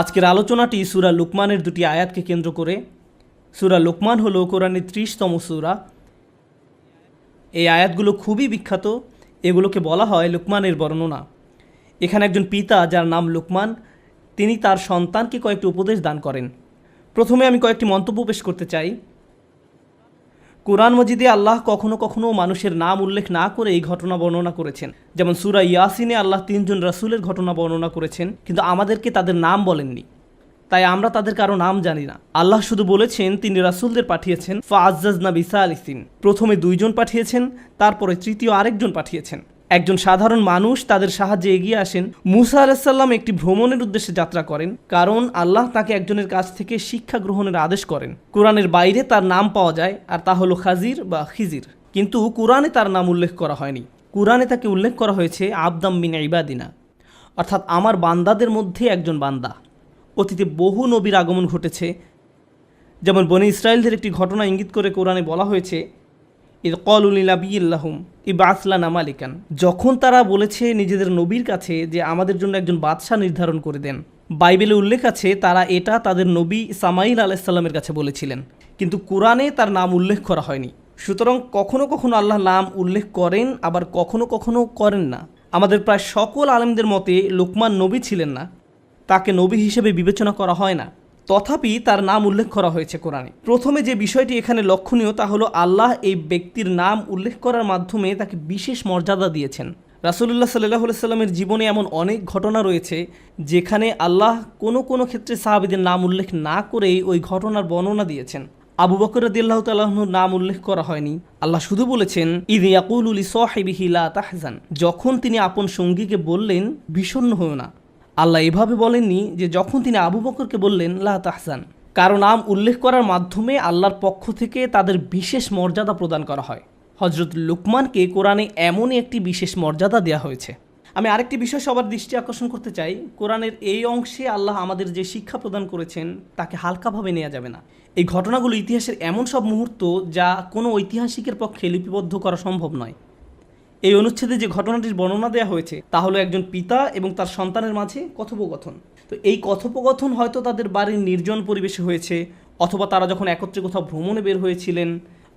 আজকের আলোচনাটি সুরা লুকমানের দুটি আয়াতকে কেন্দ্র করে। সুরা লুকমান হল কোরআনের ত্রিশতম সুরা। এই আয়াতগুলো খুবই বিখ্যাত, এগুলোকে বলা হয় লুকমানের বর্ণনা। এখানে একজন পিতা যার নাম লুকমান, তিনি তার সন্তানকে কয়েকটি উপদেশ দান করেন। প্রথমে আমি কয়েকটি মন্তব্য পেশ করতে চাই। কোরআন মজিদে আল্লাহ কখনো কখনো মানুষের নাম উল্লেখ না করে এই ঘটনা বর্ণনা করেছেন। যেমন সুরা ইয়াসিনে আল্লাহ তিনজন রাসুলের ঘটনা বর্ণনা করেছেন, কিন্তু আমাদেরকে তাদের নাম বলেননি। তাই আমরা তাদের কারও নাম জানি না। আল্লাহ শুধু বলেছেন, তিনি রাসুলদের পাঠিয়েছেন ফাআজ্জাজ না বিসা আলিসিন প্রথমে দুইজন পাঠিয়েছেন, তারপরে তৃতীয় আরেকজন পাঠিয়েছেন। একজন সাধারণ মানুষ তাদের সাহায্যে এগিয়ে আসেন। মুসা আলাহিসাল্লাম একটি ভ্রমণের উদ্দেশ্যে যাত্রা করেন, কারণ আল্লাহ তাকে একজনের কাছ থেকে শিক্ষা গ্রহণের আদেশ করেন। কোরআনের বাইরে তার নাম পাওয়া যায়, আর তা হলো খাজির বা খিজির। কিন্তু কোরআনে তার নাম উল্লেখ করা হয়নি। কোরআনে তাকে উল্লেখ করা হয়েছে, আবদাম বিন ইবাদিনা। অর্থাৎ আমার বান্দাদের মধ্যে একজন বান্দা। অতীতে বহু নবীর আগমন ঘটেছে। যেমন বনি ইসরায়েলদের একটি ঘটনা ইঙ্গিত করে কোরআনে বলা হয়েছে ইদ ইবাসলানা মালিকান। যখন তারা বলেছে নিজেদের নবীর কাছে যে আমাদের জন্য একজন বাদশাহ নির্ধারণ করে দেন, বাইবেলে উল্লেখ আছে তারা এটা তাদের নবী সামাইল আলাইসাল্লামের কাছে বলেছিলেন। কিন্তু কোরআনে তার নাম উল্লেখ করা হয়নি। সুতরাং কখনো কখনো আল্লাহ নাম উল্লেখ করেন, আবার কখনো কখনো করেন না। আমাদের প্রায় সকল আলেমদের মতে লোকমান নবী ছিলেন না। তাকে নবী হিসেবে বিবেচনা করা হয় না। তথাপি তার নাম উল্লেখ করা হয়েছে কোরআনে। প্রথমে যে বিষয়টি এখানে লক্ষণীয় তা হলো আল্লাহ এই ব্যক্তির নাম উল্লেখ করার মাধ্যমে তাকে বিশেষ মর্যাদা দিয়েছেন। রাসুলুল্লাহ সাল্লাহ সাল্লামের জীবনে এমন অনেক ঘটনা রয়েছে যেখানে আল্লাহ কোনো কোনো ক্ষেত্রে সাহাবিদের নাম উল্লেখ না করেই ওই ঘটনার বর্ণনা দিয়েছেন। আবু বকর তাল্লাহনুর নাম উল্লেখ করা হয়নি। আল্লাহ শুধু বলেছেন ঈদ ইয়াকুল উলি সাহেবিহি লা তাহজান। যখন তিনি আপন সঙ্গীকে বললেন, বিষণ্ণ হও না। আল্লাহ এভাবে বলেননি যে যখন তিনি আবু বকরকে বললেন, লা তাহসান কারও নাম উল্লেখ করার মাধ্যমে আল্লাহর পক্ষ থেকে তাদের বিশেষ মর্যাদা প্রদান করা হয়। হজরত লুকমানকে কোরআনে এমনই একটি বিশেষ মর্যাদা দেওয়া হয়েছে। আমি আরেকটি বিষয় সবার দৃষ্টি আকর্ষণ করতে চাই। কোরআনের এই অংশে আল্লাহ আমাদের যে শিক্ষা প্রদান করেছেন, তাকে হালকাভাবে নেওয়া যাবে না। এই ঘটনাগুলো ইতিহাসের এমন সব মুহূর্ত যা কোনো ঐতিহাসিকের পক্ষে লিপিবদ্ধ করা সম্ভব নয়। এই অনুচ্ছেদে যে ঘটনাটির বর্ণনা দেওয়া হয়েছে, তা হলো একজন পিতা এবং তার সন্তানের মাঝে কথোপকথন। তো এই কথোপকথন হয়তো তাদের বাড়ির নির্জন পরিবেশে হয়েছে, অথবা তারা যখন একত্রে কোথাও ভ্রমণে বের হয়েছিলেন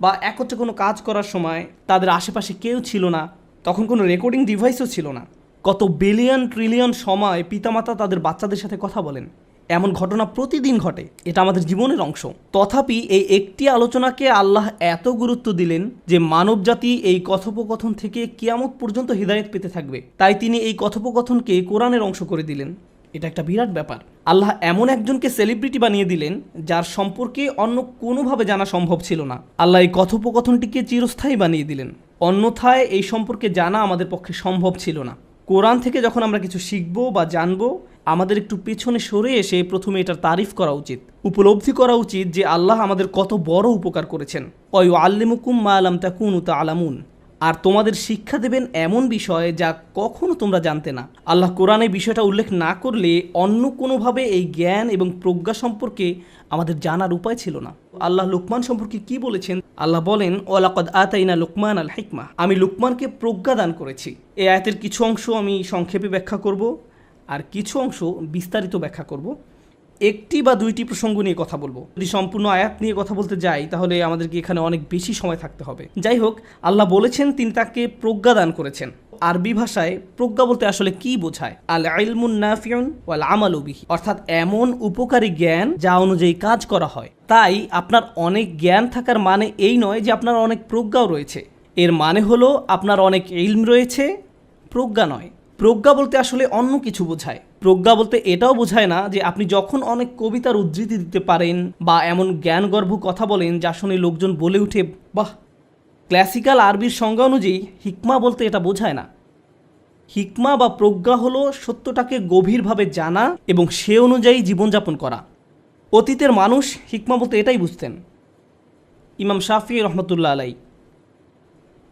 বা একত্রে কোনো কাজ করার সময় তাদের আশেপাশে কেউ ছিল না, তখন কোনো রেকর্ডিং ডিভাইসও ছিল না। কত বিলিয়ন ট্রিলিয়ন সময় পিতামাতা তাদের বাচ্চাদের সাথে কথা বলেন। এমন ঘটনা প্রতিদিন ঘটে। এটা আমাদের জীবনের অংশ। তথাপি এই একটি আলোচনাকে আল্লাহ এত গুরুত্ব দিলেন যে মানবজাতি এই কথোপকথন থেকে কিয়ামত পর্যন্ত হৃদায়ত পেতে থাকবে। তাই তিনি এই কথোপকথনকে কোরআনের অংশ করে দিলেন। এটা একটা বিরাট ব্যাপার। আল্লাহ এমন একজনকে সেলিব্রিটি বানিয়ে দিলেন যার সম্পর্কে অন্য কোনোভাবে জানা সম্ভব ছিল না। আল্লাহ এই কথোপকথনটিকে চিরস্থায়ী বানিয়ে দিলেন। অন্যথায় এই সম্পর্কে জানা আমাদের পক্ষে সম্ভব ছিল না। কোরআন থেকে যখন আমরা কিছু শিখব বা জানব আমাদের একটু পেছনে সরে এসে প্রথমে এটার তারিফ করা উচিত। উপলব্ধি করা উচিত যে আল্লাহ আমাদের কত বড় উপকার করেছেন। অয় আল্লিমুকুম মা আলাম তাকুন উতা আলামুন আর তোমাদের শিক্ষা দেবেন এমন বিষয় যা কখনো তোমরা জানতে না। আল্লাহ কোরআনে বিষয়টা উল্লেখ না করলে অন্য কোনোভাবে এই জ্ঞান এবং প্রজ্ঞা সম্পর্কে আমাদের জানার উপায় ছিল না। আল্লাহ লুকমান সম্পর্কে কি বলেছেন? আল্লাহ বলেন ওলাকদ আতাইনা লুকমান আল হিকমা আমি লুকমানকে প্রজ্ঞা দান করেছি। এই আয়াতের কিছু অংশ আমি সংক্ষেপে ব্যাখ্যা করব। আর কিছু অংশ বিস্তারিত ব্যাখ্যা করব। একটি বা দুইটি প্রসঙ্গ নিয়ে কথা বলব। যদি সম্পূর্ণ আয়াত নিয়ে কথা বলতে যাই, তাহলে আমাদেরকে এখানে অনেক বেশি সময় থাকতে হবে। যাই হোক, আল্লাহ বলেছেন, তিনি তাকে প্রজ্ঞা দান করেছেন। আরবি ভাষায় প্রজ্ঞা বলতে আসলে কি বোঝায়? আল ইলমুন নাফিউন ওয়াল আমালু অর্থাৎ এমন উপকারী জ্ঞান যা অনুযায়ী কাজ করা হয়। তাই আপনার অনেক জ্ঞান থাকার মানে এই নয় যে আপনার অনেক প্রজ্ঞাও রয়েছে। এর মানে হলো আপনার অনেক ইলম রয়েছে, প্রজ্ঞা নয়। প্রজ্ঞা বলতে আসলে অন্য কিছু বোঝায়। প্রজ্ঞা বলতে এটাও বোঝায় না যে আপনি যখন অনেক কবিতার উদ্ধৃতি দিতে পারেন বা এমন জ্ঞানগর্ভ কথা বলেন যা শুনে লোকজন বলে উঠে, বাহ ক্লাসিক্যাল আরবির সংজ্ঞা অনুযায়ী হিকমা বলতে এটা বোঝায় না। হিকমা বা প্রজ্ঞা হলো সত্যটাকে গভীরভাবে জানা এবং সে অনুযায়ী জীবনযাপন করা। অতীতের মানুষ হিকমা বলতে এটাই বুঝতেন। ইমাম শাফি রহমতুল্লাহ আলাই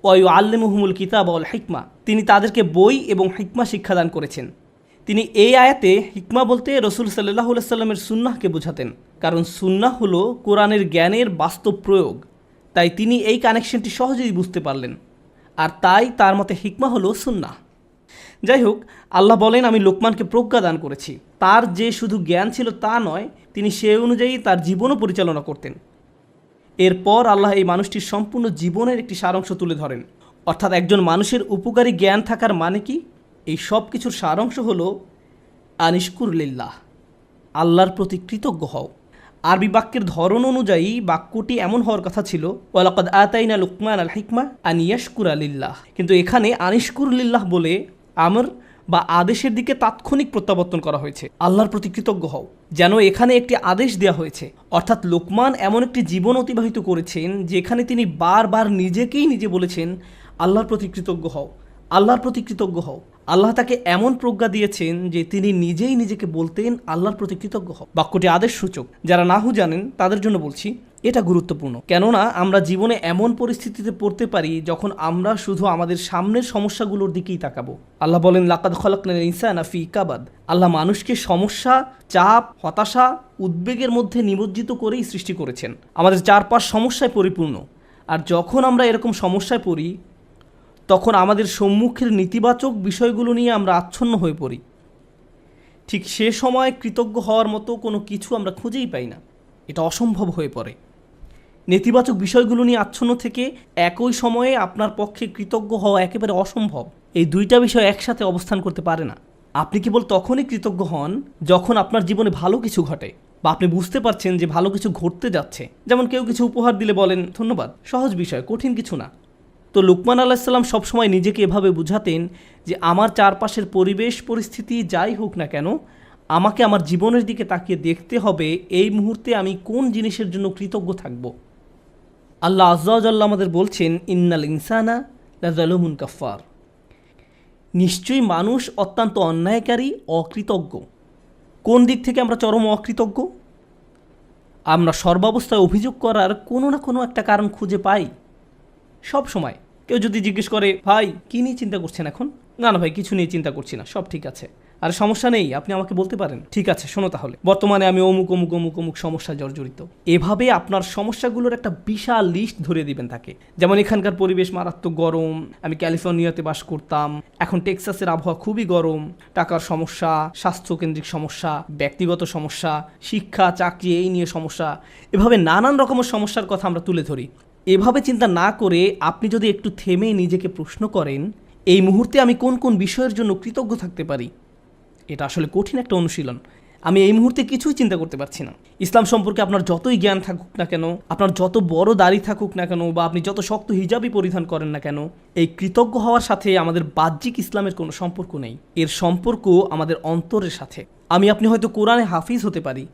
ওয়ু আল্লেমুহমুল কিতাব অল হিকমা। তিনি তাদেরকে বই এবং হিকমা শিক্ষাদান করেছেন। তিনি এই আয়াতে হিকমা বলতে রসুল সাল্লাহ সাল্লামের সুন্নাহকে বোঝাতেন। কারণ সুন্নাহ হলো কোরআনের জ্ঞানের বাস্তব প্রয়োগ। তাই তিনি এই কানেকশনটি সহজেই বুঝতে পারলেন। আর তাই তার মতে হিকমা হলো সুন্নাহ। যাই হোক, আল্লাহ বলেন, আমি লোকমানকে প্রজ্ঞা দান করেছি। তার যে শুধু জ্ঞান ছিল তা নয়, তিনি সে অনুযায়ী তার জীবনও পরিচালনা করতেন। এরপর আল্লাহ এই মানুষটির সম্পূর্ণ জীবনের একটি সারাংশ তুলে ধরেন। অর্থাৎ একজন মানুষের উপকারী জ্ঞান থাকার মানে কি? এই সব কিছুর সারাংশ হলো আনিশকুরলিল্লাহ আল্লাহর প্রতি কৃতজ্ঞ হও। আরবি বাক্যের ধরন অনুযায়ী বাক্যটি এমন হওয়ার কথা ছিল, ওয়ালাকাদ আতাইনা লুকমান আল হিকমা আনিয়াশকুর আলিল্লাহ কিন্তু এখানে আনিশকুর লিল্লাহ বলে আমর বা আদেশের দিকে তাৎক্ষণিক প্রত্যাবর্তন করা হয়েছে। আল্লাহর প্রতি কৃতজ্ঞ হও। যেন এখানে একটি আদেশ দেওয়া হয়েছে। অর্থাৎ লোকমান এমন একটি জীবন অতিবাহিত করেছেন, যেখানে তিনি বারবার নিজেকেই নিজে বলেছেন, আল্লাহর প্রতি কৃতজ্ঞ হও। আল্লাহর প্রতি কৃতজ্ঞ হও। আল্লাহ তাকে এমন প্রজ্ঞা দিয়েছেন যে তিনি নিজেই নিজেকে বলতেন আল্লাহর প্রতি কৃতজ্ঞ হও। বাক্যটি আদেশ সূচক। যারা নাহু জানেন, তাদের জন্য বলছি, এটা গুরুত্বপূর্ণ। কেননা, আমরা জীবনে এমন পরিস্থিতিতে পড়তে পারি যখন আমরা শুধু আমাদের সামনের সমস্যাগুলোর দিকেই তাকাবো। আল্লাহ বলেন, লাকাদ খলাকনাল ইনসান আফি কাবাদ। আল্লাহ মানুষকে সমস্যা, চাপ, হতাশা, উদ্বেগের মধ্যে নিমজ্জিত করেই সৃষ্টি করেছেন। আমাদের চারপাশ সমস্যায় পরিপূর্ণ। আর যখন আমরা এরকম সমস্যায় পড়ি তখন আমাদের সম্মুখের নেতিবাচক বিষয়গুলো নিয়ে আমরা আচ্ছন্ন হয়ে পড়ি। ঠিক সে সময় কৃতজ্ঞ হওয়ার মতো কোনো কিছু আমরা খুঁজেই পাই না। এটা অসম্ভব হয়ে পড়ে। নেতিবাচক বিষয়গুলো নিয়ে আচ্ছন্ন থেকে একই সময়ে আপনার পক্ষে কৃতজ্ঞ হওয়া একেবারে অসম্ভব। এই দুইটা বিষয় একসাথে অবস্থান করতে পারে না। আপনি কেবল তখনই কৃতজ্ঞ হন যখন আপনার জীবনে ভালো কিছু ঘটে বা আপনি বুঝতে পারছেন যে ভালো কিছু ঘটতে যাচ্ছে। যেমন কেউ কিছু উপহার দিলে বলেন, ধন্যবাদ, সহজ বিষয়, কঠিন কিছু না। তো লুকমান আলাহিসাল্লাম সবসময় নিজেকে এভাবে বুঝাতেন যে আমার চারপাশের পরিবেশ, পরিস্থিতি যাই হোক না কেন, আমাকে আমার জীবনের দিকে তাকিয়ে দেখতে হবে এই মুহূর্তে আমি কোন জিনিসের জন্য কৃতজ্ঞ থাকব। আল্লাহ আজ্লাহ আমাদের বলছেন, ইন্নাল ইনসানা লাজালুমুন কাফার নিশ্চয়ই মানুষ অত্যন্ত অন্যায়কারী, অকৃতজ্ঞ। কোন দিক থেকে আমরা চরম অকৃতজ্ঞ? আমরা সর্বাবস্থায় অভিযোগ করার কোনো না কোনো একটা কারণ খুঁজে পাই। সব সময় কেউ যদি জিজ্ঞেস করে, ভাই, কী নিয়ে চিন্তা করছেন এখন? না না ভাই, কিছু নিয়ে চিন্তা করছি না, সব ঠিক আছে। আর সমস্যা নেই, আপনি আমাকে বলতে পারেন? ঠিক আছে, শোনো তাহলে। বর্তমানে আমি অমুক অমুক অমুক অমুক সমস্যা জর্জরিত। এভাবে আপনার সমস্যাগুলোর একটা বিশাল লিস্ট ধরে দিবেন তাকে। যেমন এখানকার পরিবেশ মারাত্মক গরম, আমি ক্যালিফোর্নিয়াতে বাস করতাম, এখন টেক্সাসের আবহাওয়া খুবই গরম, টাকার সমস্যা, স্বাস্থ্যকেন্দ্রিক সমস্যা, ব্যক্তিগত সমস্যা, শিক্ষা, চাকরি, এই নিয়ে সমস্যা। এভাবে নানান রকমের সমস্যার কথা আমরা তুলে ধরি। এভাবে চিন্তা না করে আপনি যদি একটু থেমে নিজেকে প্রশ্ন করেন, এই মুহূর্তে আমি কোন কোন বিষয়ের জন্য কৃতজ্ঞ থাকতে পারি? এটা আসলে কঠিন একটা অনুশীলন। আমি এই মুহূর্তে কিছুই চিন্তা করতে পারছি না। ইসলাম সম্পর্কে আপনার যতই জ্ঞান থাকুক না কেন, আপনার যত বড় দাড়ি থাকুক না কেন বা আপনি যত শক্ত হিজাবই পরিধান করেন না কেন, এই কৃতজ্ঞ হওয়ার সাথে আমাদের বাহ্যিক ইসলামের কোনো সম্পর্ক নেই। এর সম্পর্ক আমাদের অন্তরের সাথে। আমি আপনি হয়তো কোরআনে হাফিজ হতে পারি।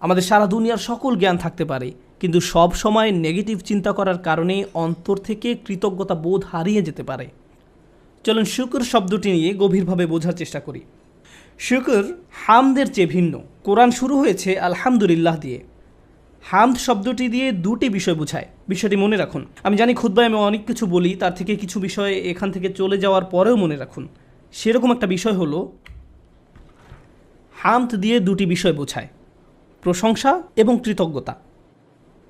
আমাদের সারা দুনিয়ার সকল জ্ঞান থাকতে পারে। কিন্তু সব সময় নেগেটিভ চিন্তা করার কারণে অন্তর থেকে কৃতজ্ঞতা বোধ হারিয়ে যেতে পারে। চলুন শুকর শব্দটি নিয়ে গভীরভাবে বোঝার চেষ্টা করি। শুকর, হামদের চেয়ে ভিন্ন। কোরআন শুরু হয়েছে আলহামদুলিল্লাহ দিয়ে। হামদ শব্দটি দিয়ে দুটি বিষয় বোঝায়। বিষয়টি মনে রাখুন। আমি জানি খুদ্ায় আমি অনেক কিছু বলি, তার থেকে কিছু বিষয় এখান থেকে চলে যাওয়ার পরেও মনে রাখুন। সেরকম একটা বিষয় হলো, হামদ দিয়ে দুটি বিষয় বোঝায়। প্রশংসা এবং কৃতজ্ঞতা।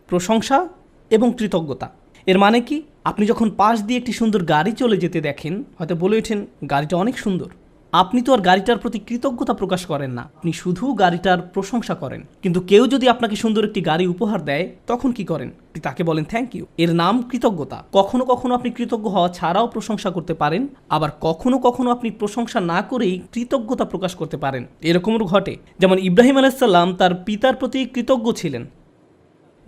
প্রশংসা এবং কৃতজ্ঞতা। এর মানে কি? আপনি যখন পাশ দিয়ে একটি সুন্দর গাড়ি চলে যেতে দেখেন, হয়তো বলে ওঠেন, গাড়িটা অনেক সুন্দর। আপনি তো আর গাড়িটার প্রতি কৃতজ্ঞতা প্রকাশ করেন না। আপনি শুধু গাড়িটার প্রশংসা করেন। কিন্তু কেউ যদি আপনাকে সুন্দর একটি গাড়ি উপহার দেয়, তখন কি করেন? তাকে বলেন থ্যাংক ইউ এর নাম কৃতজ্ঞতা। কখনো কখনো আপনি কৃতজ্ঞ হওয়া ছাড়াও প্রশংসা করতে পারেন, আবার কখনো কখনো আপনি প্রশংসা না করেই কৃতজ্ঞতা প্রকাশ করতে পারেন। এরকমও ঘটে। যেমন ইব্রাহিম আলাইসাল্লাম তার পিতার প্রতি কৃতজ্ঞ ছিলেন।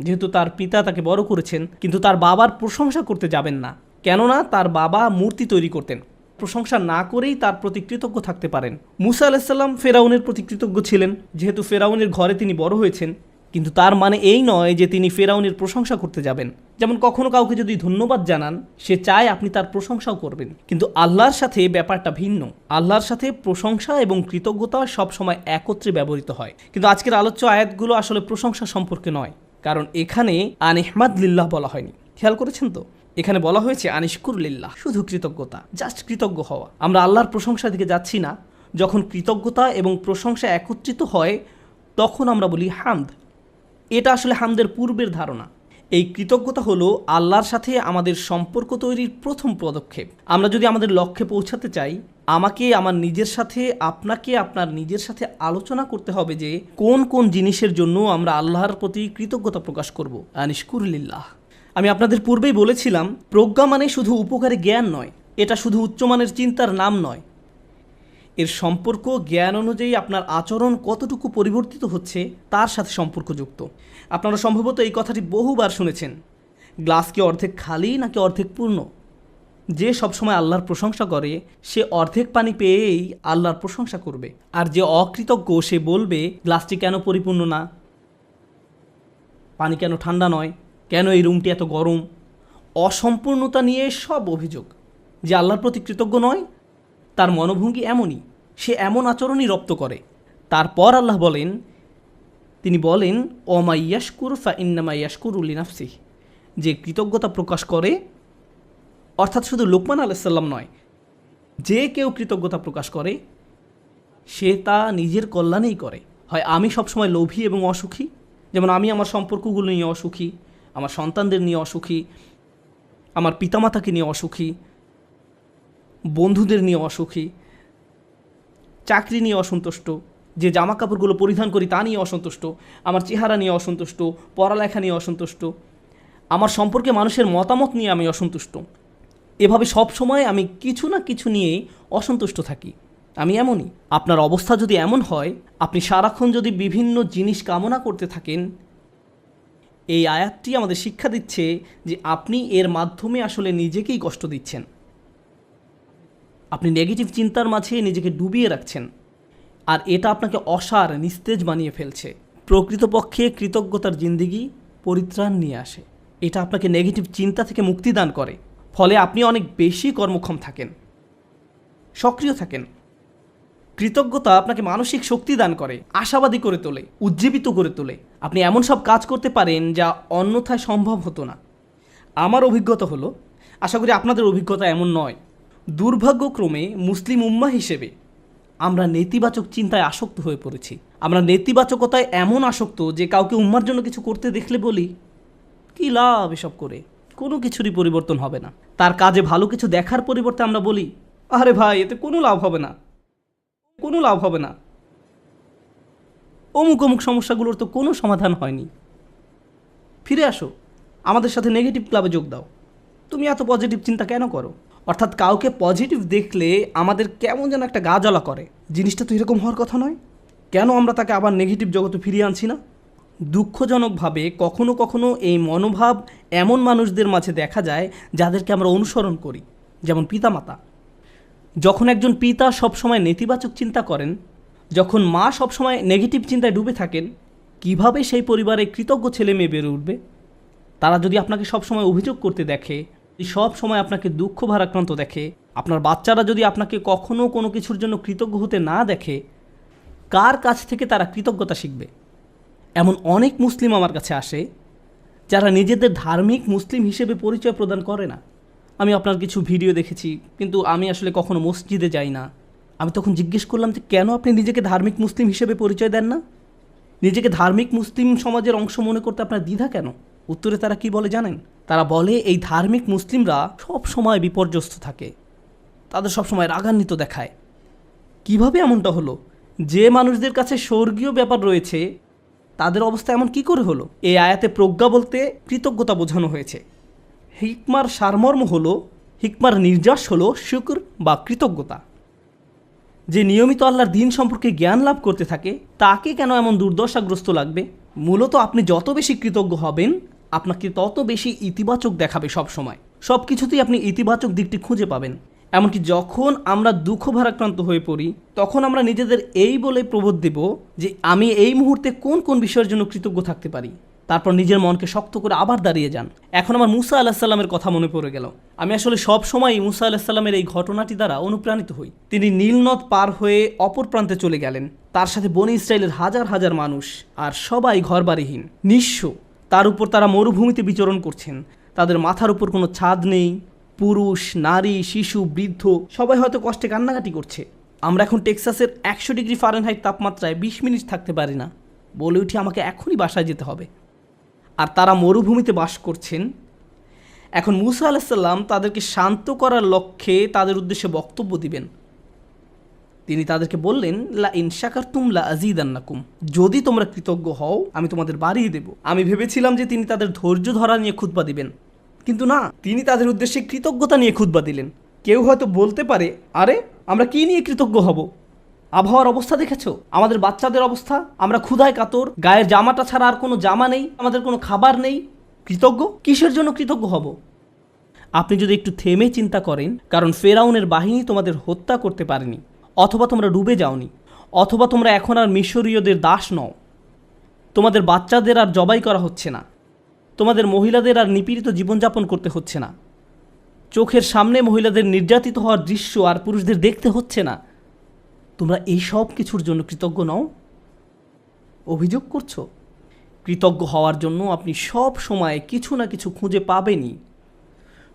যেহেতু তার পিতা তাকে বড় করেছেন, কিন্তু তার বাবার প্রশংসা করতে যাবেন না। কেননা তার বাবা মূর্তি তৈরি করতেন। প্রশংসা না করেই তার প্রতি কৃতজ্ঞ থাকতে পারেন। মুসা আলাহিসাল্লাম ফেরাউনের প্রতি কৃতজ্ঞ ছিলেন, যেহেতু ফেরাউনের ঘরে তিনি বড় হয়েছেন। কিন্তু তার মানে এই নয় যে তিনি ফেরাউনের প্রশংসা করতে যাবেন। যেমন কখনো কাউকে যদি ধন্যবাদ জানান, সে চায় আপনি তার প্রশংসাও করবেন। কিন্তু আল্লাহর সাথে ব্যাপারটা ভিন্ন। আল্লাহর সাথে প্রশংসা এবং কৃতজ্ঞতা সবসময় একত্রে ব্যবহৃত হয়। কিন্তু আজকের আলোচ্য আয়াতগুলো আসলে প্রশংসা সম্পর্কে নয়। কারণ এখানে আনেহমাদ লিল্লাহ বলা হয়নি। খেয়াল করেছেন তো? এখানে বলা হয়েছে আনিশকুর লিল্লাহ, শুধু কৃতজ্ঞতা, জাস্ট কৃতজ্ঞ হওয়া। আমরা আল্লাহর প্রশংসার দিকে যাচ্ছি না। যখন কৃতজ্ঞতা এবং প্রশংসা একত্রিত হয়, তখন আমরা বলি হামদ। এটা আসলে হামদের পূর্বের ধারণা। এই কৃতজ্ঞতা হলো আল্লাহর সাথে আমাদের সম্পর্ক তৈরির প্রথম পদক্ষেপ। আমরা যদি আমাদের লক্ষ্যে পৌঁছাতে চাই, আমাকে, আমার নিজের সাথে, আপনাকে, আপনার নিজের সাথে আলোচনা করতে হবে যে কোন কোন জিনিসের জন্য আমরা আল্লাহর প্রতি কৃতজ্ঞতা প্রকাশ করব। আনিশকুরলিল্লাহ। আমি আপনাদের পূর্বেই বলেছিলাম, প্রজ্ঞা মানে শুধু উপকারী জ্ঞান নয়, এটা শুধু উচ্চমানের চিন্তার নাম নয়। এর সম্পর্ক জ্ঞান অনুযায়ী আপনার আচরণ কতটুকু পরিবর্তিত হচ্ছে তার সাথে সম্পর্কযুক্ত। আপনারা সম্ভবত এই কথাটি বহুবার শুনেছেন। গ্লাস কি অর্ধেক খালি নাকি অর্ধেক পূর্ণ? যে সবসময় আল্লাহর প্রশংসা করে, সে অর্ধেক পানি পেয়েই আল্লাহর প্রশংসা করবে। আর যে অকৃতজ্ঞ, সে বলবে, গ্লাসটি কেন পরিপূর্ণ না? পানি কেন ঠান্ডা নয়? কেন এই রুমটি এত গরম? অসম্পূর্ণতা নিয়ে সব অভিযোগ। যে আল্লাহর প্রতি কৃতজ্ঞ নয়, তার মনোভঙ্গি এমনই। সে এমন আচরণই রপ্ত করে। তারপর আল্লাহ বলেন, তিনি বলেন, ওমা ইয়াসকুর ফা ইন্নামা ইয়াসকুর উল্লিনাফসি যে কৃতজ্ঞতা প্রকাশ করে, অর্থাৎ শুধু লোকমান আলাইসাল্লাম নয়, যে কেউ কৃতজ্ঞতা প্রকাশ করে, সে তা নিজের কল্যাণেই করে। হয়, আমি সবসময় লোভী এবং অসুখী? যেমন আমি আমার সম্পর্কগুলো নিয়ে অসুখী, আমার সন্তানদের নিয়ে অসুখী, আমার পিতামাতাকে নিয়ে অসুখী, বন্ধুদের নিয়ে অসুখী চাকরি নিয়ে অসন্তুষ্ট, যে জামা কাপড়গুলো পরিধান করি তা নিয়ে অসন্তুষ্ট, আমার চেহারা নিয়ে অসন্তুষ্ট, পড়ালেখা নিয়ে অসন্তুষ্ট, আমার সম্পর্কে মানুষের মতামত নিয়ে আমি অসন্তুষ্ট। এভাবে সব সময় আমি কিছু না কিছু নিয়েই অসন্তুষ্ট থাকি। আমি এমনই, আপনার অবস্থা যদি এমন হয়, আপনি সারাক্ষণ যদি বিভিন্ন জিনিস কামনা করতে থাকেন, এই আয়াতটি আমাদের শিক্ষা দিচ্ছে যে আপনি এর মাধ্যমে আসলে নিজেকেই কষ্ট দিচ্ছেন। আপনি নেগেটিভ চিন্তার মাঝে নিজেকে ডুবিয়ে রাখছেন। আর এটা আপনাকে অসার, নিস্তেজ বানিয়ে ফেলছে। প্রকৃতপক্ষে কৃতজ্ঞতার জিন্দিগি পরিত্রাণ নিয়ে আসে। এটা আপনাকে নেগেটিভ চিন্তা থেকে মুক্তি দান করে। ফলে আপনি অনেক বেশি কর্মক্ষম থাকেন। সক্রিয় থাকেন। কৃতজ্ঞতা আপনাকে মানসিক শক্তি দান করে, আশাবাদী করে তোলে, উজ্জীবিত করে তোলে। আপনি এমন সব কাজ করতে পারেন যা অন্যথায় সম্ভব হতো না। আমার অভিজ্ঞতা হলো, আশা করি আপনাদের অভিজ্ঞতা এমন নয়। দুর্ভাগ্যক্রমে মুসলিম উম্মা হিসেবে আমরা নেতিবাচক চিন্তায় আসক্ত হয়ে পড়েছি। আমরা নেতিবাচকতায় এমন আসক্ত যে কাউকে উম্মার জন্য কিছু করতে দেখলে বলি, কী লাভ এসব করে? কোনো কিছুরই পরিবর্তন হবে না। তার কাজে ভালো কিছু দেখার পরিবর্তে আমরা বলি, আরে ভাই, এতে কোনো লাভ হবে না। কোনো লাভ হবে না। অমুক অমুক সমস্যাগুলোর তো কোনো সমাধান হয়নি। ফিরে আসো। আমাদের সাথে নেগেটিভ ক্লাবে যোগ দাও। তুমি এত পজিটিভ চিন্তা কেন করো? অর্থাৎ কাউকে পজিটিভ দেখলে আমাদের কেমন যেন একটা গা জ্বলা করে। জিনিসটা তো এরকম হওয়ার কথা নয়। কেন আমরা তাকে আবার নেগেটিভ জগতে ফিরিয়ে আনছি না? দুঃখজনকভাবে কখনো কখনো এই মনোভাব এমন মানুষদের মাঝে দেখা যায় যাদেরকে আমরা অনুসরণ করি, যেমন পিতামাতা। যখন একজন পিতা সবসময় নেতিবাচক চিন্তা করেন, যখন মা সবসময় নেগেটিভ চিন্তায় ডুবে থাকেন, কীভাবে সেই পরিবারে কৃতজ্ঞ ছেলে মেয়ে বেড়ে উঠবে? তারা যদি আপনাকে সবসময় অভিযোগ করতে দেখে সব সময় আপনাকে দুঃখ ভারাক্রান্ত দেখে, আপনার বাচ্চারা যদি আপনাকে কখনও কোনো কিছুর জন্য কৃতজ্ঞ হতে না দেখে, কার কাছ থেকে তারা কৃতজ্ঞতা শিখবে? এমন অনেক মুসলিম আমার কাছে আসে, যারা নিজেদের ধার্মিক মুসলিম হিসেবে পরিচয় প্রদান করে না। আমি আপনার কিছু ভিডিও দেখেছি, কিন্তু আমি আসলে কখনো মসজিদে যাই না। আমি তখন জিজ্ঞেস করলাম যে, কেন আপনি নিজেকে ধার্মিক মুসলিম হিসেবে পরিচয় দেন না? নিজেকে ধার্মিক মুসলিম সমাজের অংশ মনে করতে আপনার দ্বিধা কেন? উত্তরে তারা কি বলে জানেন? তারা বলে, এই ধার্মিক মুসলিমরা সব সময় বিপর্যস্ত থাকে। তাদের সব সময় রাগান্বিত দেখায়। কীভাবে এমনটা হলো? যে মানুষদের কাছে স্বর্গীয় ব্যাপার রয়েছে, তাদের অবস্থা এমন কি করে হলো? এই আয়াতে প্রজ্ঞা বলতে কৃতজ্ঞতা বোঝানো হয়েছে। হিকমার সারমর্ম হলো, হিকমার নির্যাস হলো শুক্র বা কৃতজ্ঞতা। যে নিয়মিত আল্লাহর দিন সম্পর্কে জ্ঞান লাভ করতে থাকে, তাকে কেন এমন দুর্দশাগ্রস্ত লাগবে? মূলত আপনি যত বেশি কৃতজ্ঞ হবেন আপনাকে তত বেশি ইতিবাচক দেখাবে সব সময় সব কিছুতেই আপনি ইতিবাচক দিকটি খুঁজে পাবেন। এমনকি যখন আমরা দুঃখ ভারাক্রান্ত হয়ে পড়ি, তখন আমরা নিজেদের এই বলে প্রবোধ দেব যে আমি এই মুহূর্তে কোন কোন বিষয়ের জন্য কৃতজ্ঞ থাকতে পারি। তারপর নিজের মনকে শক্ত করে আবার দাঁড়িয়ে যান। এখন আমার মুসা আলাহিসাল্লামের কথা মনে পড়ে গেল। আমি আসলে সব সময় মুসা আলাহিসাল্লামের এই ঘটনাটি দ্বারা অনুপ্রাণিত হই। তিনি নীলনদ পার হয়ে অপর প্রান্তে চলে গেলেন। তার সাথে বনি ইসরায়েলের হাজার হাজার মানুষ আর সবাই ঘরবাড়িহীন, নিঃস্ব। তার উপর তারা মরুভূমিতে বিচরণ করছেন। তাদের মাথার উপর কোনো ছাদ নেই। পুরুষ, নারী, শিশু, বৃদ্ধ, সবাই হয়তো কষ্টে কান্নাকাটি করছে। আমরা এখন টেক্সাসের একশো ডিগ্রি ফারেনহাইট তাপমাত্রায় বিশ মিনিট থাকতে পারি না। বলে উঠি আমাকে এখনই বাসায় যেতে হবে। আর তারা মরুভূমিতে বাস করছেন। এখন মুসা আলাহিসাল্লাম তাদেরকে শান্ত করার লক্ষ্যে তাদের উদ্দেশ্যে বক্তব্য দিবেন। তিনি তাদেরকে বললেন, লা ইনশাকার তুম লা আজিদান্নাকুম যদি তোমরা কৃতজ্ঞ হও, আমি তোমাদের বাড়িয়ে দেব। আমি ভেবেছিলাম যে তিনি তাদের ধৈর্য ধরা নিয়ে খুতবা দিবেন। কিন্তু না, তিনি তাদের উদ্দেশ্যে কৃতজ্ঞতা নিয়ে খুতবা দিলেন। কেউ হয়তো বলতে পারে, আরে, আমরা কি নিয়ে কৃতজ্ঞ হব? আবহাওয়ার অবস্থা দেখেছ? আমাদের বাচ্চাদের অবস্থা? আমরা ক্ষুধায় কাতর, গায়ের জামাটা ছাড়া আর কোনো জামা নেই, আমাদের কোনো খাবার নেই। কৃতজ্ঞ? কিসের জন্য কৃতজ্ঞ হব? আপনি যদি একটু থেমে চিন্তা করেন, কারণ ফেরাউনের বাহিনী তোমাদের হত্যা করতে পারেনি। অথবা তোমরা ডুবে যাওনি, অথবা তোমরা এখন আর মিশরীয়দের দাস নও। তোমাদের বাচ্চাদের আর জবাই করা হচ্ছে না। তোমাদের মহিলাদের আর নিপীড়িত জীবনযাপন করতে হচ্ছে না। চোখের সামনে মহিলাদের নির্যাতিত হওয়ার দৃশ্য আর পুরুষদের দেখতে হচ্ছে না। তোমরা এই সব কিছুর জন্য কৃতজ্ঞ নও। অভিযোগ করছ? কৃতজ্ঞ হওয়ার জন্য আপনি সব সময় কিছু না কিছু খুঁজে পাবেনই।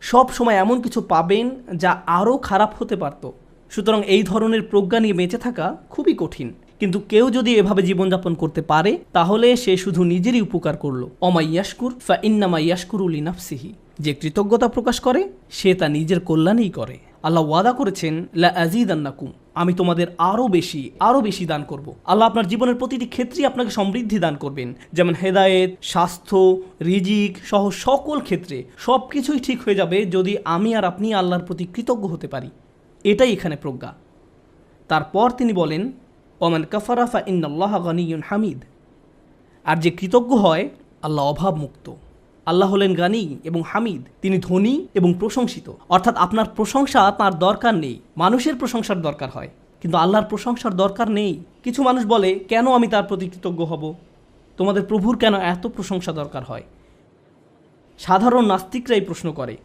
সব সময় এমন কিছু পাবেন যা আরও খারাপ হতে পারত। সুতরাং এই ধরনের প্রজ্ঞা নিয়ে বেঁচে থাকা খুবই কঠিন। কিন্তু কেউ যদি এভাবে জীবনযাপন করতে পারে, তাহলে সে শুধু নিজেরই উপকার করল। অমাইয়াসকুর ফা ইন্নামা ইয়াসকুরুল ইনাফসিহি যে কৃতজ্ঞতা প্রকাশ করে, সে তা নিজের কল্যাণেই করে। আল্লাহ ওয়াদা করেছেন, লা আজিদান্নাকুম আমি তোমাদের আরও বেশি আরও বেশি দান করব। আল্লাহ আপনার জীবনের প্রতিটি ক্ষেত্রেই আপনাকে সমৃদ্ধি দান করবেন। যেমন হেদায়েত, স্বাস্থ্য, রিজিক সহ সকল ক্ষেত্রে সব কিছুই ঠিক হয়ে যাবে যদি আমি আর আপনি আল্লাহর প্রতি কৃতজ্ঞ হতে পারি। এটাই এখানে প্রজ্ঞা। তারপর তিনি বলেন, ওমান কাফারাফা ইন্নাল্লাহ গানিয়ুন হামিদ। আর যে কৃতজ্ঞ হয়, আল্লাহ অভাবমুক্ত। আল্লাহ হলেন গানি এবং হামিদ, তিনি ধনী এবং প্রশংসিত। অর্থাৎ আপনার প্রশংসা তার দরকার নেই, মানুষের প্রশংসার দরকার হয়। কিন্তু আল্লাহর প্রশংসার দরকার নেই। কিছু মানুষ বলে, কেন আমি তার প্রতি কৃতজ্ঞ হব? তোমাদের প্রভুর কেন এত প্রশংসা দরকার হয়? সাধারণ নাস্তিকরাই প্রশ্ন করে,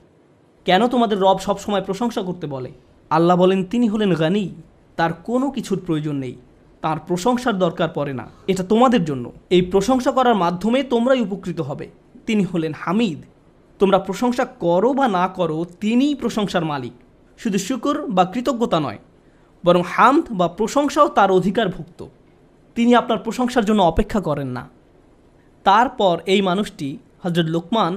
কেন তোমাদের রব সবসময় প্রশংসা করতে বলে? আল্লাহ বলেন, তিনি হলেন গানি, তার কোনো কিছুর প্রয়োজন নেই, তার প্রশংসার দরকার পড়ে না, এটা তোমাদের জন্য। এই প্রশংসা করার মাধ্যমে তোমরাই উপকৃত হবে। তিনি হলেন হামিদ, তোমরা প্রশংসা করো বা না করো, তিনিই প্রশংসার মালিক। শুধু শুকর বা কৃতজ্ঞতা নয়, বরং হামদ বা প্রশংসাও তার অধিকারভুক্ত তিনি আপনার প্রশংসার জন্য অপেক্ষা করেন না। তারপর এই মানুষটি হজরত লোকমান,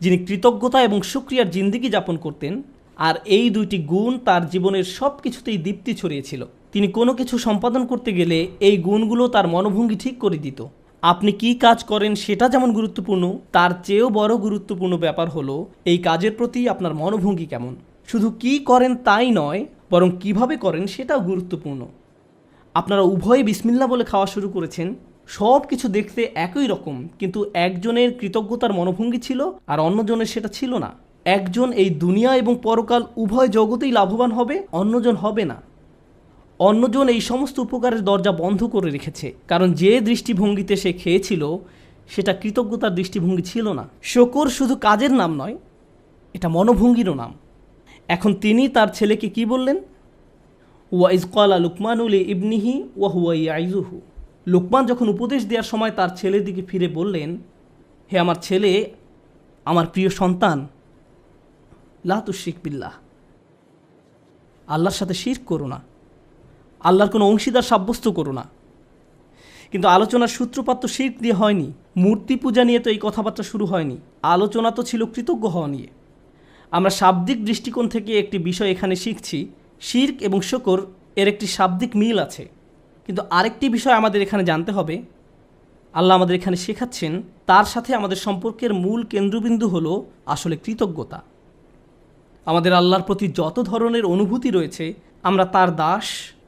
যিনি কৃতজ্ঞতা এবং সুক্রিয়ার জিন্দিগি যাপন করতেন আর এই দুইটি গুণ তার জীবনের সব কিছুতেই দীপ্তি ছড়িয়েছিল। তিনি কোনো কিছু সম্পাদন করতে গেলে এই গুণগুলো তার মনোভঙ্গি ঠিক করে দিত। আপনি কি কাজ করেন সেটা যেমন গুরুত্বপূর্ণ, তার চেয়েও বড় গুরুত্বপূর্ণ ব্যাপার হলো, এই কাজের প্রতি আপনার মনোভঙ্গি কেমন। শুধু কি করেন তাই নয়, বরং কীভাবে করেন সেটাও গুরুত্বপূর্ণ। আপনারা উভয়ে বিসমিল্লা বলে খাওয়া শুরু করেছেন। সব কিছু দেখতে একই রকম, কিন্তু একজনের কৃতজ্ঞতার মনোভঙ্গি ছিল আর অন্যজনের সেটা ছিল না। একজন এই দুনিয়া এবং পরকাল উভয় জগতেই লাভবান হবে, অন্যজন হবে না। অন্যজন এই সমস্ত উপকারের দরজা বন্ধ করে রেখেছে, কারণ যে দৃষ্টিভঙ্গিতে সে খেয়েছিল, সেটা কৃতজ্ঞতার দৃষ্টিভঙ্গি ছিল না। শকর শুধু কাজের নাম নয়, এটা মনোভঙ্গিরও নাম। এখন তিনি তার ছেলেকে কি বললেন? ওয়া ইজকালা লুকমানুল ইবনিহি ওয়া হুয়া ইয়াইজুহু লুকমান যখন উপদেশ দেওয়ার সময় তার ছেলের দিকে ফিরে বললেন, হে আমার ছেলে, আমার প্রিয় সন্তান লাতুশিক বিল্লাহ। আল্লাহর সাথে শির করো না। আল্লাহর কোনো অংশীদার সাব্যস্ত করো না। কিন্তু আলোচনার সূত্রপাত তো শির্ক দিয়ে হয়নি, মূর্তি পূজা নিয়ে তো এই কথাবার্তা শুরু হয়নি, আলোচনা তো ছিল কৃতজ্ঞ হওয়া নিয়ে। আমরা শাব্দিক দৃষ্টিকোণ থেকে একটি বিষয় এখানে শিখছি, শির্ক এবং শকর এর একটি শাব্দিক মিল আছে। কিন্তু আরেকটি বিষয় আমাদের এখানে জানতে হবে, আল্লাহ আমাদের এখানে শেখাচ্ছেন, তার সাথে আমাদের সম্পর্কের মূল কেন্দ্রবিন্দু হলো আসলে কৃতজ্ঞতা। আমাদের আল্লাহর প্রতি যত ধরনের অনুভূতি রয়েছে, আমরা তার দাস,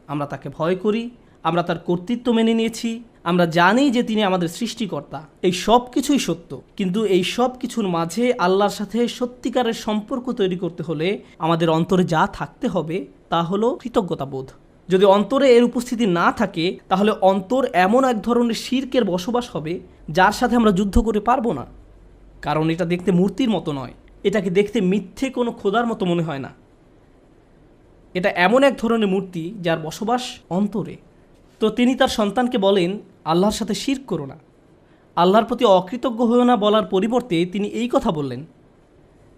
আমরা তাকে ভয় করি, আমরা তার কর্তৃত্ব মেনে নিয়েছি, আমরা জানি যে তিনি আমাদের সৃষ্টিকর্তা। এই সব কিছুই সত্য। কিন্তু এই সব কিছুর মাঝে আল্লাহর সাথে সত্যিকারের সম্পর্ক তৈরি করতে হলে আমাদের অন্তরে যা থাকতে হবে, তা হলো কৃতজ্ঞতাবোধ। যদি অন্তরে এর উপস্থিতি না থাকে, তাহলে অন্তর এমন এক ধরনের শির্কের বসবাস হবে, যার সাথে আমরা যুদ্ধ করে পারব না। কারণ এটা দেখতে মূর্তির মতো নয়। এটাকে দেখতে মিথ্যে কোনো খোদার মতো মনে হয় না। এটা এমন এক ধরনের মূর্তি যার বসবাস অন্তরে। তো তিনি তার সন্তানকে বলেন, আল্লাহর সাথে শির করো না। আল্লাহর প্রতি অকৃতজ্ঞ হয়েও না বলার পরিবর্তে তিনি এই কথা বললেন।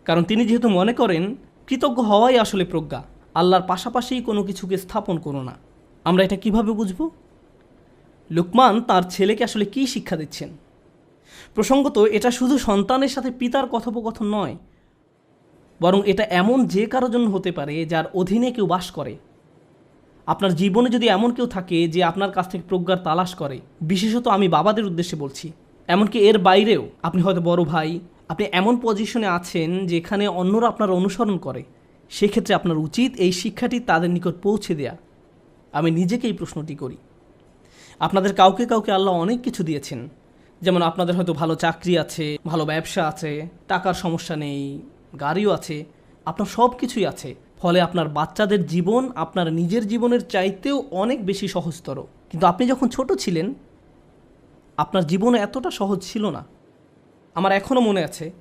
কারণ তিনি যেহেতু মনে করেন, কৃতজ্ঞ হওয়াই আসলে প্রজ্ঞা, আল্লাহর পাশাপাশি কোনো কিছুকে স্থাপন করো না। আমরা এটা কীভাবে বুঝব? লুকমান তার ছেলেকে আসলে কী শিক্ষা দিচ্ছেন? প্রসঙ্গত, এটা শুধু সন্তানের সাথে পিতার কথোপকথন নয় বরং এটা এমন যে কারও জন্য হতে পারে যার অধীনে কেউ বাস করে। আপনার জীবনে যদি এমন কেউ থাকে যে আপনার কাছ থেকে প্রজ্ঞার তালাশ করে, বিশেষত আমি বাবাদের উদ্দেশ্যে বলছি। এমনকি এর বাইরেও আপনি হয়তো বড় ভাই, আপনি এমন পজিশনে আছেন যেখানে অন্যরা আপনার অনুসরণ করে। সেক্ষেত্রে আপনার উচিত এই শিক্ষাটি তাদের নিকট পৌঁছে দেয়া। আমি নিজেকে এই প্রশ্নটি করি। আপনাদের কাউকে কাউকে আল্লাহ অনেক কিছু দিয়েছেন। যেমন আপনাদের হয়তো ভালো চাকরি আছে, ভালো ব্যবসা আছে, টাকার সমস্যা নেই গাড়িও আছে, আপনার সব কিছুই আছে। ফলে আপনার বাচ্চাদের জীবন আপনার নিজের জীবনের চাইতেও অনেক বেশি সহজতর। কিন্তু আপনি যখন ছোট ছিলেন, আপনার জীবন এতটা সহজ ছিল না। আমার এখনও মনে আছে,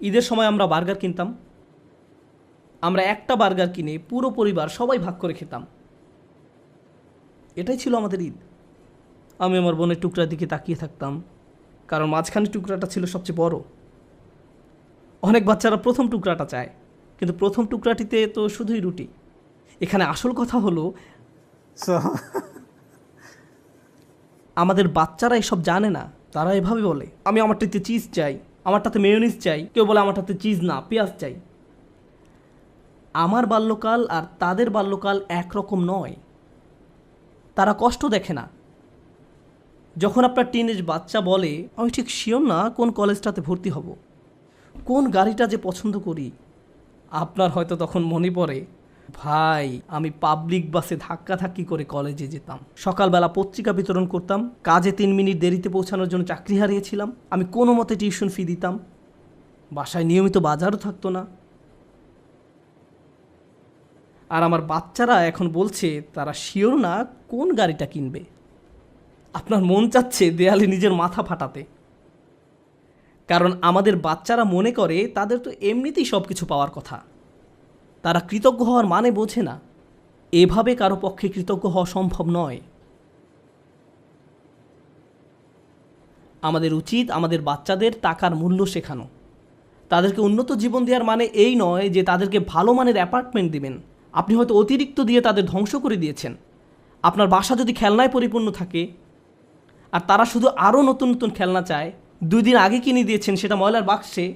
ঈদের সময় আমরা বার্গার কিনতাম। আমরা একটা বার্গার কিনে পুরো পরিবার সবাই ভাগ করে খেতাম। এটাই ছিল আমাদের ঈদ। আমি আমার বোনের টুকরার দিকে তাকিয়ে থাকতাম, কারণ মাঝখানে টুকরাটা ছিল সবচেয়ে বড়। অনেক বাচ্চারা প্রথম টুকরাটা চায় কিন্তু প্রথম টুকরাটিতে তো শুধুই রুটি। এখানে আসল কথা হলো আমাদের বাচ্চারা এসব জানে না তারা এভাবে বলে আমি আমারটাতে চিজ চাই আমারটাতে মেয়োনিজ চাই। কেউ বলে আমারটাতে চিজ না পেঁয়াজ চাই। আমার বাল্যকাল আর তাদের বাল্যকাল একরকম নয়। তারা কষ্ট দেখে না। যখন আপনার টিনেজ বাচ্চা বলে আমি ঠিক শিওর না কোন কলেজটাতে ভর্তি হব। কোন গাড়িটা যে পছন্দ করি? আপনার হয়তো তখন মনে পড়ে, ভাই, আমি পাবলিক বাসে ধাক্কাধাক্কি করে কলেজে যেতাম। সকালবেলা পত্রিকা বিতরণ করতাম, কাজে তিন মিনিট দেরিতে পৌঁছানোর জন্য চাকরি হারিয়েছিলাম, আমি কোনো মতে টিউশন ফি দিতাম। বাসায় নিয়মিত বাজারও থাকতো না। আর আমার বাচ্চারা এখন বলছে, তারা শিওর না কোন গাড়িটা কিনবে? আপনার মন চাচ্ছে দেয়ালে নিজের মাথা ফাটাতে। কারণ আমাদের বাচ্চারা মনে করে তাদের তো এমনিতেই সব কিছু পাওয়ার কথা। তারা কৃতজ্ঞ হওয়ার মানে বোঝে না। এভাবে কারও পক্ষে কৃতজ্ঞ হওয়া সম্ভব নয়। আমাদের উচিত আমাদের বাচ্চাদের টাকার মূল্য শেখানো। তাদেরকে উন্নত জীবন দেওয়ার মানে এই নয় যে তাদেরকে ভালো মানের অ্যাপার্টমেন্ট দিবেন। আপনি হয়তো অতিরিক্ত দিয়ে তাদের ধ্বংস করে দিয়েছেন। আপনার বাসা যদি খেলনায় পরিপূর্ণ থাকে, আর তারা শুধু আরও নতুন নতুন খেলনা চায় দুই দিন আগে কিনে দিয়েছেন, সেটা ময়লার বাক্সে।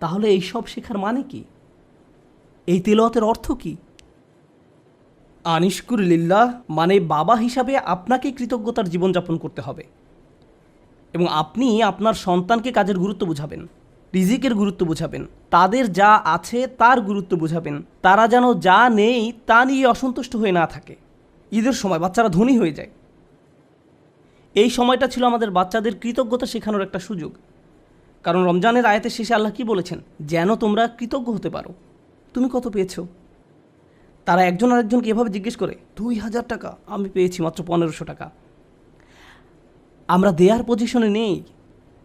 তাহলে এই সব শেখার মানে কি? এই তেলাওয়াতের অর্থ কি? আনিশকুরলিল্লাহ মানে বাবা হিসাবে আপনাকে কৃতজ্ঞতার জীবনযাপন করতে হবে। এবং আপনি আপনার সন্তানকে কাজের গুরুত্ব বুঝাবেন, রিজিকের গুরুত্ব বুঝাবেন, তাদের যা আছে তার গুরুত্ব বুঝাবেন, তারা যেন যা নেই তা নিয়ে অসন্তুষ্ট হয়ে না থাকে। ঈদের সময় বাচ্চারা ধনী হয়ে যায়। এই সময়টা ছিল আমাদের বাচ্চাদের কৃতজ্ঞতা শেখানোর একটা সুযোগ। কারণ রমজানের আয়াতের শেষে আল্লাহ কি বলেছেন? যেন তোমরা কৃতজ্ঞ হতে পারো। তুমি কত পেয়েছ? তারা একজন আরেকজনকে এভাবে জিজ্ঞেস করে, দুই হাজার টাকা? আমি পেয়েছি মাত্র পনেরোশো টাকা। আমরা দেয়ার পজিশনে নেই।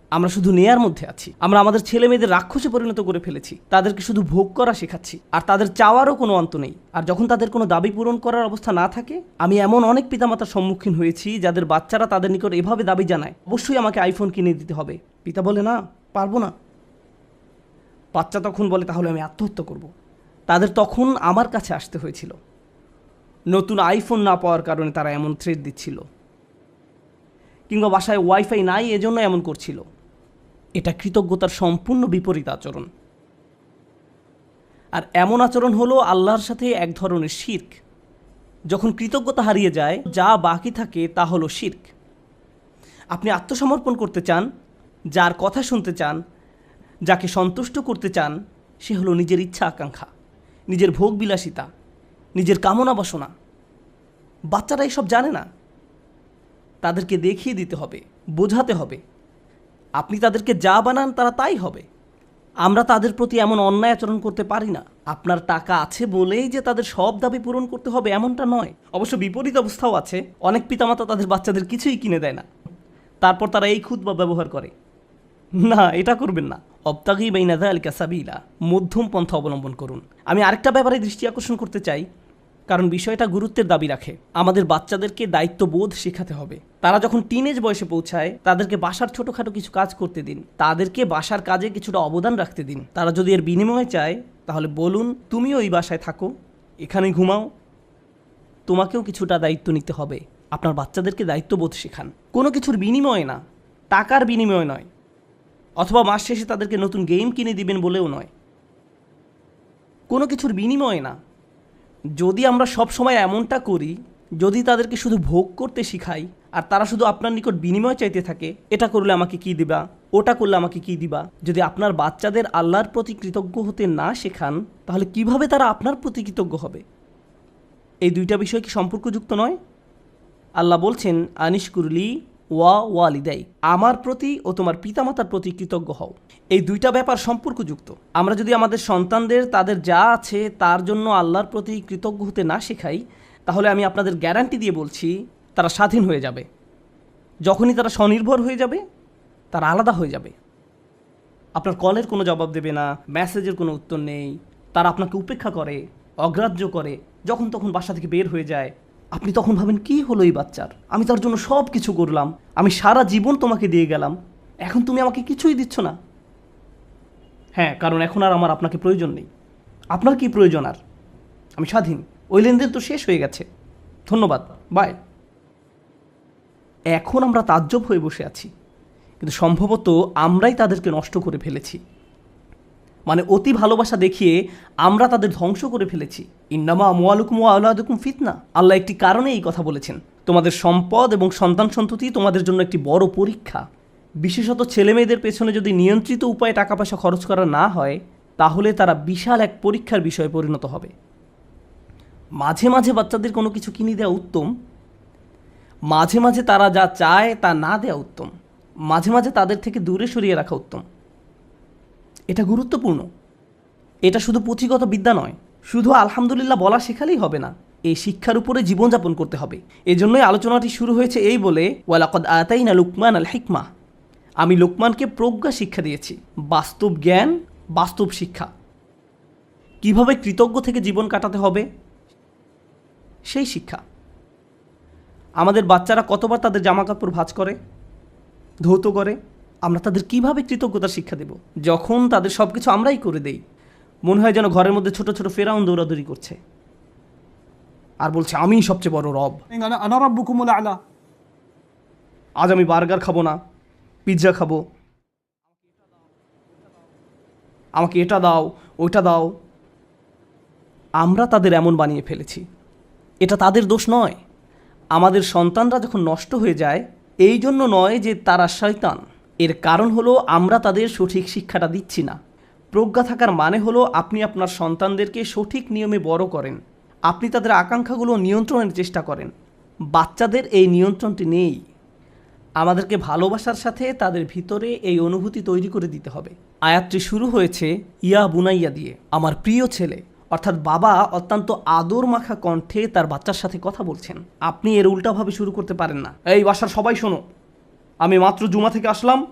আমরা শুধু নেয়ার মধ্যে আছি। আমরা আমাদের ছেলে মেয়েদের রাক্ষসে পরিণত করে ফেলেছি। তাদেরকে শুধু ভোগ করা শেখাচ্ছি। আর তাদের চাওয়ারও কোনো অন্ত নেই। আর যখন তাদের কোনো দাবি পূরণ করার অবস্থা না থাকে, আমি এমন অনেক পিতামাতার সম্মুখীন হয়েছি যাদের বাচ্চারা তাদের নিকট এভাবে দাবি জানায়, অবশ্যই আমাকে আইফোন কিনে দিতে হবে। পিতা বলে, না, পারব না। বাচ্চা তখন বলে, তাহলে আমি আত্মহত্যা করব। তাদের তখন আমার কাছে আসতে হয়েছিল। নতুন আইফোন না পাওয়ার কারণে তারা এমন থ্রেড দিচ্ছিল। কিংবা বাসায় ওয়াইফাই নাই, এজন্য এমন করছিল। এটা কৃতজ্ঞতার সম্পূর্ণ বিপরীত আচরণ। আর এমন আচরণ হলো আল্লাহর সাথে এক ধরনের শির্ক। যখন কৃতজ্ঞতা হারিয়ে যায়, যা বাকি থাকে তা হলো শির্ক। আপনি আত্মসমর্পণ করতে চান, যার কথা শুনতে চান, যাকে সন্তুষ্ট করতে চান, সে হলো নিজের ইচ্ছা আকাঙ্ক্ষা, নিজের ভোগ বিলাসিতা নিজের কামনা বাসনা। বাচ্চারা এসব জানে না। তাদেরকে দেখিয়ে দিতে হবে, বোঝাতে হবে। আপনি তাদেরকে যা বানান তারা তাই হবে। আমরা তাদের প্রতি এমন অন্যায় আচরণ করতে পারি না। আপনার টাকা আছে বলেই যে তাদের সব দাবি পূরণ করতে হবে এমনটা নয়। অবশ্য বিপরীত অবস্থাও আছে। অনেক পিতামাতা তাদের বাচ্চাদের কিছুই কিনে দেয় না। তারপর তারা এই খুদবা ব্যবহার করে। না, এটা করবেন না। অবতাগি বাইনাদা আল কাসাবিলা মধ্যম পন্থা অবলম্বন করুন। আমি আরেকটা ব্যাপারে দৃষ্টি আকর্ষণ করতে চাই। কারণ বিষয়টা গুরুত্বের দাবি রাখে। আমাদের বাচ্চাদেরকে দায়িত্ববোধ শেখাতে হবে। তারা যখন টিনেজ বয়সে পৌঁছায়, তাদেরকে বাসার ছোটোখাটো কিছু কাজ করতে দিন। তাদেরকে বাসার কাজে কিছুটা অবদান রাখতে দিন। তারা যদি এর বিনিময়ে চায়, তাহলে বলুন, তুমিও ওই বাসায় থাকো এখানে ঘুমাও। তোমাকেও কিছুটা দায়িত্ব নিতে হবে। আপনার বাচ্চাদেরকে দায়িত্ববোধ শেখান। কোনো কিছুর বিনিময়ে না, টাকার বিনিময়ে নয়। অথবা মাস শেষে তাদেরকে নতুন গেম কিনে দিবেন বলেও নয়। কোনো কিছুর বিনিময়ে না যদি আমরা সব সময় এমনটা করি, যদি তাদেরকে শুধু ভোগ করতে শিখাই, আর তারা শুধু আপনার নিকট বিনিময় চাইতে থাকে, এটা করলে আমাকে কি দিবা? ওটা করলে আমাকে কি দিবা? যদি আপনার বাচ্চাদের আল্লাহর প্রতি কৃতজ্ঞ হতে না শেখান, তাহলে কীভাবে তারা আপনার প্রতি কৃতজ্ঞ হবে? এই দুইটা বিষয় কি সম্পর্কযুক্ত নয়? আল্লাহ বলছেন আনিস কুরলি ওয়া ওয়ালিদাই, আমার প্রতি ও তোমার পিতামাতার প্রতি কৃতজ্ঞ হও। এই দুইটা ব্যাপার সম্পর্কযুক্ত। আমরা যদি আমাদের সন্তানদের, তাদের যা আছে, তার জন্য আল্লাহর প্রতি কৃতজ্ঞ হতে না শেখাই, তাহলে আমি আপনাদের গ্যারান্টি দিয়ে বলছি, তারা স্বাধীন হয়ে যাবে। যখনই তারা স্বনির্ভর হয়ে যাবে, তারা আলাদা হয়ে যাবে। আপনার কলের কোনো জবাব দেবে না, মেসেজের কোনো উত্তর নেই, তারা আপনাকে উপেক্ষা করে, অগ্রাহ্য করে, যখন তখন বাসা থেকে বের হয়ে যায় আপনি তখন ভাবেন, কি হলো এই বাচ্চার? আমি তার জন্য সব কিছু করলাম। আমি সারা জীবন তোমাকে দিয়ে গেলাম। এখন তুমি আমাকে কিছুই দিচ্ছ না। হ্যাঁ কারণ এখন আর আমার আপনাকে প্রয়োজন নেই। আপনার কি প্রয়োজন আর? আমি স্বাধীন। ওই লেনদেন তো শেষ হয়ে গেছে। ধন্যবাদ। বাই। এখন আমরা তাজ্জব হয়ে বসে আছি। কিন্তু সম্ভবত আমরাই তাদেরকে নষ্ট করে ফেলেছি। মানে অতি ভালোবাসা দেখিয়ে আমরা তাদের ধ্বংস করে ফেলেছি। ইন্নামা মোয়ালুকুম আল্লাহকুম ফিতনা। আল্লাহ একটি কারণে এই কথা বলেছেন। তোমাদের সম্পদ এবং সন্তান সন্ততি তোমাদের জন্য একটি বড় পরীক্ষা। বিশেষত ছেলেমেয়েদের পেছনে যদি নিয়ন্ত্রিত উপায়ে টাকা পয়সা খরচ করা না হয়, তাহলে তারা বিশাল এক পরীক্ষার বিষয়ে পরিণত হবে। মাঝে মাঝে বাচ্চাদের কোনো কিছু কিনে দেওয়া উত্তম। মাঝে মাঝে তারা যা চায় তা না দেওয়া উত্তম। মাঝে মাঝে তাদের থেকে দূরে সরিয়ে রাখা উত্তম। এটা গুরুত্বপূর্ণ। এটা শুধু পুঁথিগত বিদ্যা নয়, শুধু আলহামদুলিল্লাহ বলা শেখালেই হবে না, এই শিক্ষার উপরে জীবনযাপন করতে হবে। এজন্যই আলোচনাটি শুরু হয়েছে এই বলে, ওয়ালাকদ আতাই না লুকমান আল হিকমা। আমি লোকমানকে প্রজ্ঞা শিক্ষা দিয়েছি, বাস্তব জ্ঞান, বাস্তব শিক্ষা। কীভাবে কৃতজ্ঞ থেকে জীবন কাটাতে হবে? সেই শিক্ষা। আমাদের বাচ্চারা কতবার তাদের জামাকাপড় ভাঁজ করে, ধৌত করে আমরা তাদের কীভাবে কৃতজ্ঞতার শিক্ষা দেব? যখন তাদের সব কিছু আমরাই করে দেই মনে হয় যেন ঘরের মধ্যে ছোট ছোট ফেরাউন দৌড়াদৌড়ি করছে। আর বলছে আমি সবচেয়ে বড় রব। আলা। আজ আমি বার্গার খাব না পিৎজা খাব। আমাকে এটা দাও ওইটা দাও। আমরা তাদের এমন বানিয়ে ফেলেছি। এটা তাদের দোষ নয়। আমাদের সন্তানরা যখন নষ্ট হয়ে যায় এই জন্য নয় যে তারা শয়তান। এর কারণ হলো আমরা তাদের সঠিক শিক্ষাটা দিচ্ছি না। প্রজ্ঞা থাকার মানে হলো আপনি আপনার সন্তানদেরকে সঠিক নিয়মে বড় করেন। আপনি তাদের আকাঙ্ক্ষাগুলো নিয়ন্ত্রণের চেষ্টা করেন। বাচ্চাদের এই নিয়ন্ত্রণটি নেই। আমাদেরকে ভালোবাসার সাথে তাদের ভিতরে এই অনুভূতি তৈরি করে দিতে হবে। আয়াতটি শুরু হয়েছে, ইয়া বুনাইয়া দিয়ে, আমার প্রিয় ছেলে। অর্থাৎ বাবা অত্যন্ত আদর মাখা কণ্ঠে তার বাচ্চার সাথে কথা বলছেন। আপনি এর উল্টাভাবে শুরু করতে পারেন না। এই বাসার সবাই শোনো। আমি মাত্র জুমা থেকে আসলাম।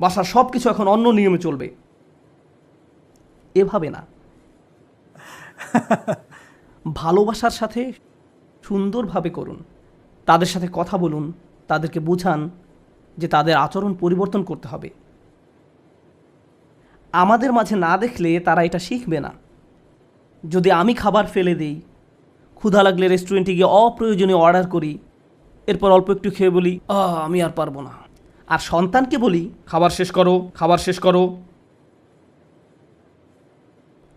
বাসার সব কিছু এখন অন্য নিয়মে চলবে। এভাবে না। ভালোবাসার সাথে সুন্দরভাবে করুন। তাদের সাথে কথা বলুন, তাদেরকে বোঝান যে তাদের আচরণ পরিবর্তন করতে হবে। আমাদের মাঝে না দেখলে তারা এটা শিখবে না। যদি আমি খাবার ফেলে দিই, ক্ষুধা লাগলে রেস্টুরেন্টে গিয়ে অপ্রয়োজনীয় অর্ডার করি এরপর অল্প একটু খেয়ে বলি আমি আর পারব না। আর সন্তানকে বলি, খাবার শেষ করো, খাবার শেষ করো।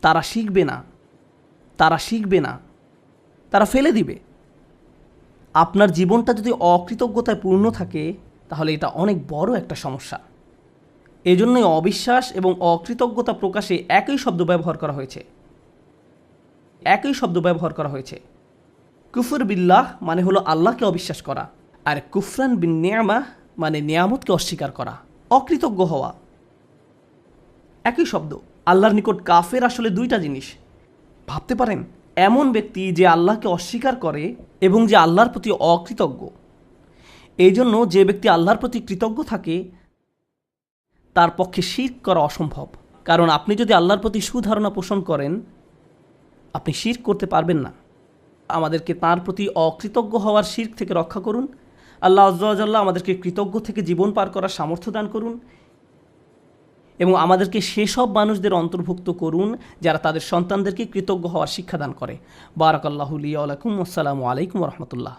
তারা শিখবে না, তারা শিখবে না, তারা ফেলে দিবে। আপনার জীবনটা যদি অকৃতজ্ঞতায় পূর্ণ থাকে, তাহলে এটা অনেক বড় একটা সমস্যা। এজন্যই অবিশ্বাস এবং অকৃতজ্ঞতা প্রকাশে একই শব্দ ব্যবহার করা হয়েছে। একই শব্দ ব্যবহার করা হয়েছে। কুফর বিল্লাহ মানে হলো আল্লাহকে অবিশ্বাস করা, আর কুফরান বিন নিয়ামাহ মানে নিয়ামতকে অস্বীকার করা, অকৃতজ্ঞ হওয়া। একই শব্দ, আল্লাহর নিকট কাফের আসলে দুইটা জিনিস। ভাবতে পারেন, এমন ব্যক্তি যে আল্লাহকে অস্বীকার করে এবং যে আল্লাহর প্রতি অকৃতজ্ঞ। এই জন্য যে ব্যক্তি আল্লাহর প্রতি কৃতজ্ঞ থাকে, তার পক্ষে শির করা অসম্ভব। কারণ আপনি যদি আল্লাহর প্রতি সুধারণা পোষণ করেন, আপনি শির করতে পারবেন না। আমাদেরকে তার প্রতি অকৃতজ্ঞ হওয়ার শির্ক থেকে রক্ষা করুন। আল্লাহ আজ্লা আমাদেরকে কৃতজ্ঞ থেকে জীবন পার করার সামর্থ্য দান করুন এবং আমাদেরকে সেসব মানুষদের অন্তর্ভুক্ত করুন যারা তাদের সন্তানদেরকে কৃতজ্ঞ হওয়ার শিক্ষাদান করে। বারাকাল্লাহুলি আলাইকুম আসসালামু আলাইকুম রহমতুল্লাহ।